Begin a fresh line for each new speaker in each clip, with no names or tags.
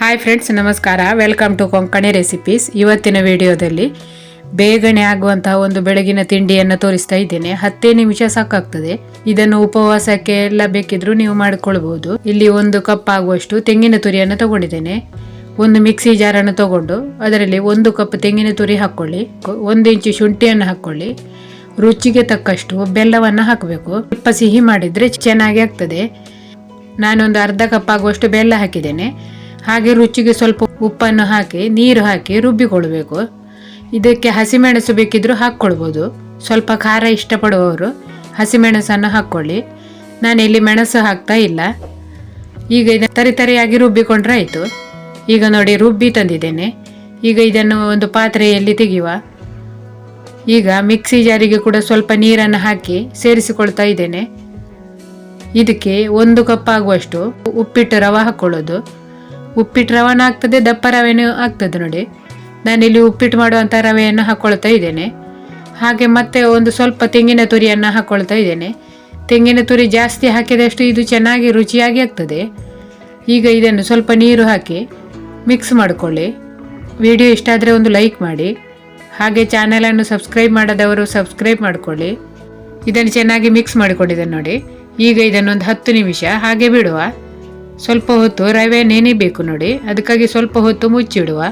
Hi friends ನಮಸ್ಕಾರ. Welcome to Konkani recipes ಇವತ್ತಿನ ವಿಡಿಯೋದಲ್ಲಿ ಬೇಗನೆ ಆಗುವಂತಹ ಒಂದು ಬೆಳಗಿನ ತಿಂಡಿಯನ್ನು ತೋರಿಸ್ತಾ ಇದ್ದೇನೆ. ಹತ್ತೇ ನಿಮಿಷ ಸಾಕಾಗ್ತದೆ. ಇದನ್ನು ಉಪವಾಸಕ್ಕೆ ಎಲ್ಲ ಬೇಕಿದ್ರೂ ನೀವು ಮಾಡಿಕೊಳ್ಬಹುದು ಇಲ್ಲಿ ಒಂದು ಕಪ್ ಆಗುವಷ್ಟು ತೆಂಗಿನ ತುರಿಯನ್ನು ತಗೊಂಡಿದ್ದೇನೆ. ಒಂದು ಮಿಕ್ಸಿ ಜಾರನ್ನು ತಗೊಂಡು ಅದರಲ್ಲಿ ಒಂದು ಕಪ್ ತೆಂಗಿನ ತುರಿ ಹಾಕ್ಕೊಳ್ಳಿ ಒಂದು ಇಂಚು ಶುಂಠಿಯನ್ನು ಹಾಕ್ಕೊಳ್ಳಿ ರುಚಿಗೆ ತಕ್ಕಷ್ಟು ಬೆಲ್ಲವನ್ನು ಹಾಕಬೇಕು. ಸ್ವಲ್ಪ ಸಿಹಿ ಮಾಡಿದರೆ ಚೆನ್ನಾಗಿ ಆಗ್ತದೆ. ನಾನೊಂದು ಅರ್ಧ ಕಪ್ ಆಗುವಷ್ಟು ಬೆಲ್ಲ ಹಾಕಿದ್ದೇನೆ. ಹಾಗೆ ರುಚಿಗೆ ಸ್ವಲ್ಪ ಉಪ್ಪನ್ನು ಹಾಕಿ, ನೀರು ಹಾಕಿ ರುಬ್ಬಿಕೊಳ್ಬೇಕು ಇದಕ್ಕೆ ಹಸಿಮೆಣಸು ಬೇಕಿದ್ರೂ ಹಾಕ್ಕೊಳ್ಬೋದು. ಸ್ವಲ್ಪ ಖಾರ ಇಷ್ಟಪಡುವವರು ಹಸಿಮೆಣಸನ್ನು ಹಾಕ್ಕೊಳ್ಳಿ. ಇಲ್ಲಿ ಮೆಣಸು ಹಾಕ್ತಾ ಇಲ್ಲ. ಈಗ ಇದನ್ನು ತರಿ ತರಿಯಾಗಿ ರುಬ್ಬಿಕೊಂಡ್ರೆ ಆಯಿತು. ಈಗ ನೋಡಿ ರುಬ್ಬಿ ತಂದಿದ್ದೇನೆ. ಈಗ ಇದನ್ನು ಒಂದು ಪಾತ್ರೆಯಲ್ಲಿ ತೆಗೆಯುವ. ಈಗ ಮಿಕ್ಸಿ ಜಾರಿಗೆ ಕೂಡ ಸ್ವಲ್ಪ ನೀರನ್ನು ಹಾಕಿ ಸೇರಿಸಿಕೊಳ್ತಾ ಇದ್ದೇನೆ. ಇದಕ್ಕೆ ಒಂದು ಕಪ್ ಆಗುವಷ್ಟು ಉಪ್ಪಿಟ್ಟು ರವೆ ಹಾಕ್ಕೊಳ್ಳೋದು. ಉಪ್ಪಿಟ್ಟು ರವಾನ ಆಗ್ತದೆ, ದಪ್ಪ ರವೆನೂ ಆಗ್ತದೆ ನೋಡಿ. ನಾನಿಲ್ಲಿ ಉಪ್ಪಿಟ್ಟು ಮಾಡುವಂಥ ರವೆಯನ್ನು ಹಾಕ್ಕೊಳ್ತಾ ಇದ್ದೇನೆ. ಹಾಗೆ ಮತ್ತೆ ಒಂದು ಸ್ವಲ್ಪ ತೆಂಗಿನ ತುರಿಯನ್ನು ಹಾಕ್ಕೊಳ್ತಾ ಇದ್ದೇನೆ. ತೆಂಗಿನ ತುರಿ ಜಾಸ್ತಿ ಹಾಕಿದಷ್ಟು ಇದು ಚೆನ್ನಾಗಿ ರುಚಿಯಾಗಿ ಆಗ್ತದೆ. ಈಗ ಇದನ್ನು ಸ್ವಲ್ಪ ನೀರು ಹಾಕಿ ಮಿಕ್ಸ್ ಮಾಡಿಕೊಳ್ಳಿ. ವಿಡಿಯೋ ಇಷ್ಟ ಆದರೆ ಒಂದು ಲೈಕ್ ಮಾಡಿ. ಹಾಗೆ ಚಾನಲನ್ನು ಸಬ್ಸ್ಕ್ರೈಬ್ ಮಾಡದವರು ಸಬ್ಸ್ಕ್ರೈಬ್ ಮಾಡಿಕೊಳ್ಳಿ. ಇದನ್ನು ಚೆನ್ನಾಗಿ ಮಿಕ್ಸ್ ಮಾಡಿಕೊಂಡಿದ್ದೇನೆ ನೋಡಿ. ಈಗ ಇದನ್ನೊಂದು ಹತ್ತು ನಿಮಿಷ ಹಾಗೆ ಬಿಡುವ. ಸ್ವಲ್ಪ ಹೊತ್ತು ರವೆ ನೆನೆಬೇಕು ನೋಡಿ. ಅದಕ್ಕಾಗಿ ಸ್ವಲ್ಪ ಹೊತ್ತು ಮುಚ್ಚಿಡುವ.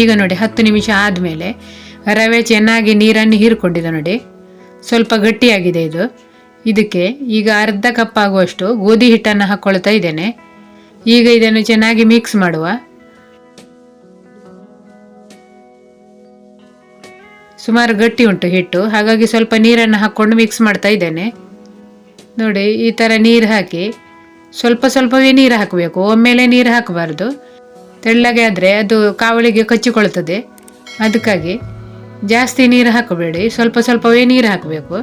ಈಗ ನೋಡಿ, ಹತ್ತು ನಿಮಿಷ ಆದಮೇಲೆ ರವೆ ಚೆನ್ನಾಗಿ ನೀರನ್ನು ಹೀರ್ಕೊಂಡಿದೆ ನೋಡಿ. ಸ್ವಲ್ಪ ಗಟ್ಟಿಯಾಗಿದೆ ಇದು. ಇದಕ್ಕೆ ಈಗ ಅರ್ಧ ಕಪ್ ಆಗುವಷ್ಟು ಗೋಧಿ ಹಿಟ್ಟನ್ನು ಹಾಕ್ಕೊಳ್ತಾ ಇದ್ದೇನೆ. ಈಗ ಇದನ್ನು ಚೆನ್ನಾಗಿ ಮಿಕ್ಸ್ ಮಾಡುವ. ಸುಮಾರು ಗಟ್ಟಿ ಉಂಟು ಹಿಟ್ಟು. ಹಾಗಾಗಿ ಸ್ವಲ್ಪ ನೀರನ್ನು ಹಾಕ್ಕೊಂಡು ಮಿಕ್ಸ್ ಮಾಡ್ತಾ ಇದ್ದೇನೆ. ನೋಡಿ, ಈ ಥರ ನೀರು ಹಾಕಿ ಸ್ವಲ್ಪ ಸ್ವಲ್ಪವೇ ನೀರು ಹಾಕಬೇಕು. ಒಮ್ಮೆಲೆ ನೀರು ಹಾಕಬಾರ್ದು. ತೆಳ್ಳಗೆ ಆದರೆ ಅದು ಕಾವಳಿಗೆ ಕಚ್ಚಿಕೊಳ್ತದೆ. ಅದಕ್ಕಾಗಿ ಜಾಸ್ತಿ ನೀರು ಹಾಕಬೇಡಿ. ಸ್ವಲ್ಪ ಸ್ವಲ್ಪವೇ ನೀರು ಹಾಕಬೇಕು.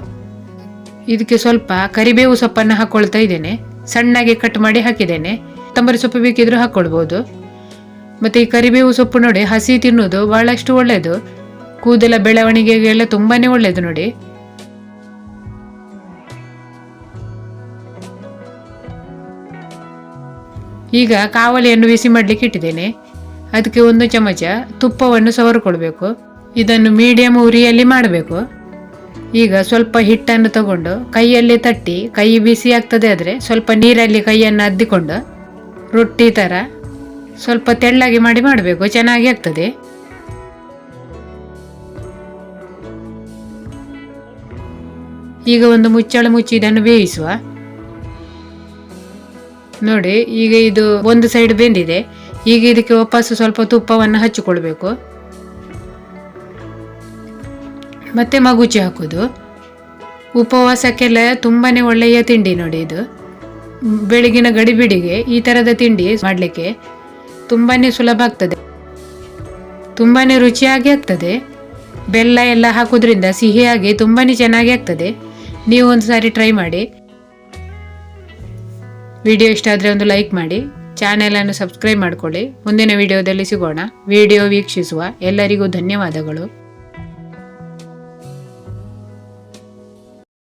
ಇದಕ್ಕೆ ಸ್ವಲ್ಪ ಕರಿಬೇವು ಸೊಪ್ಪನ್ನು ಹಾಕ್ಕೊಳ್ತಾ ಇದ್ದೇನೆ. ಸಣ್ಣಗೆ ಕಟ್ ಮಾಡಿ ಹಾಕಿದ್ದೇನೆ. ತಂಬರಿ ಸೊಪ್ಪು ಬೇಕಿದ್ರೂ ಹಾಕ್ಕೊಳ್ಬೋದು ಮತ್ತು ಈ ಕರಿಬೇವು ಸೊಪ್ಪು ನೋಡಿ ಹಸಿ ತಿನ್ನೋದು ಭಾಳಷ್ಟು ಒಳ್ಳೆಯದು. ಕೂದಲ ಬೆಳವಣಿಗೆಗೆಲ್ಲ ತುಂಬಾ ಒಳ್ಳೆಯದು ನೋಡಿ. ಈಗ ಕಾವಲಿಯನ್ನು ಬಿಸಿ ಮಾಡಲಿಕ್ಕೆ ಇಟ್ಟಿದ್ದೇನೆ. ಅದಕ್ಕೆ ಒಂದು ಚಮಚ ತುಪ್ಪವನ್ನು ಸವರಿಕೊಳ್ಬೇಕು. ಇದನ್ನು ಮೀಡಿಯಮ್ ಉರಿಯಲ್ಲಿ ಮಾಡಬೇಕು. ಈಗ ಸ್ವಲ್ಪ ಹಿಟ್ಟನ್ನು ತಗೊಂಡು ಕೈಯಲ್ಲಿ ತಟ್ಟಿ ಕೈ ಬಿಸಿ ಆಗ್ತದೆ ಆದರೆ ಸ್ವಲ್ಪ ನೀರಲ್ಲಿ ಕೈಯನ್ನು ಅದ್ದಿಕೊಂಡು ರೊಟ್ಟಿ ಥರ ಸ್ವಲ್ಪ ತೆಳ್ಳಗೆ ಮಾಡಿ ಮಾಡಬೇಕು. ಚೆನ್ನಾಗಿ ಆಗ್ತದೆ. ಈಗ ಒಂದು ಮುಚ್ಚಳ ಮುಚ್ಚಿ ಇದನ್ನು ಬೇಯಿಸುವ. ನೋಡಿ, ಈಗ ಇದು ಒಂದು ಸೈಡ್ ಬೆಂದಿದೆ. ಈಗ ಇದಕ್ಕೆ ವಾಪಸ್ಸು ಸ್ವಲ್ಪ ತುಪ್ಪವನ್ನು ಹಚ್ಚಿಕೊಳ್ಬೇಕು. ಮತ್ತೆ ಮಗುಚಿ ಹಾಕೋದು. ಉಪವಾಸಕ್ಕೆಲ್ಲ ತುಂಬಾ ಒಳ್ಳೆಯ ತಿಂಡಿ ನೋಡಿ ಇದು. ಬೆಳಗಿನ ಗಡಿಬಿಡಿಗೆ ಈ ಥರದ ತಿಂಡಿ ಮಾಡಲಿಕ್ಕೆ ತುಂಬಾ ಸುಲಭ ಆಗ್ತದೆ. ತುಂಬಾ ರುಚಿಯಾಗಿ ಆಗ್ತದೆ. ಬೆಲ್ಲ ಎಲ್ಲ ಹಾಕೋದ್ರಿಂದ ಸಿಹಿಯಾಗಿ ತುಂಬಾ ಚೆನ್ನಾಗಿ ಆಗ್ತದೆ. ನೀವು ಒಂದು ಸಾರಿ ಟ್ರೈ ಮಾಡಿ. ವಿಡಿಯೋ ಇಷ್ಟ ಆದರೆ ಒಂದು ಲೈಕ್ ಮಾಡಿ. ಚಾನೆಲನ್ನು ಸಬ್ಸ್ಕ್ರೈಬ್ ಮಾಡಿಕೊಳ್ಳಿ. ಮುಂದಿನ ವಿಡಿಯೋದಲ್ಲಿ ಸಿಗೋಣ. ವಿಡಿಯೋ ವೀಕ್ಷಿಸುವ ಎಲ್ಲರಿಗೂ ಧನ್ಯವಾದಗಳು.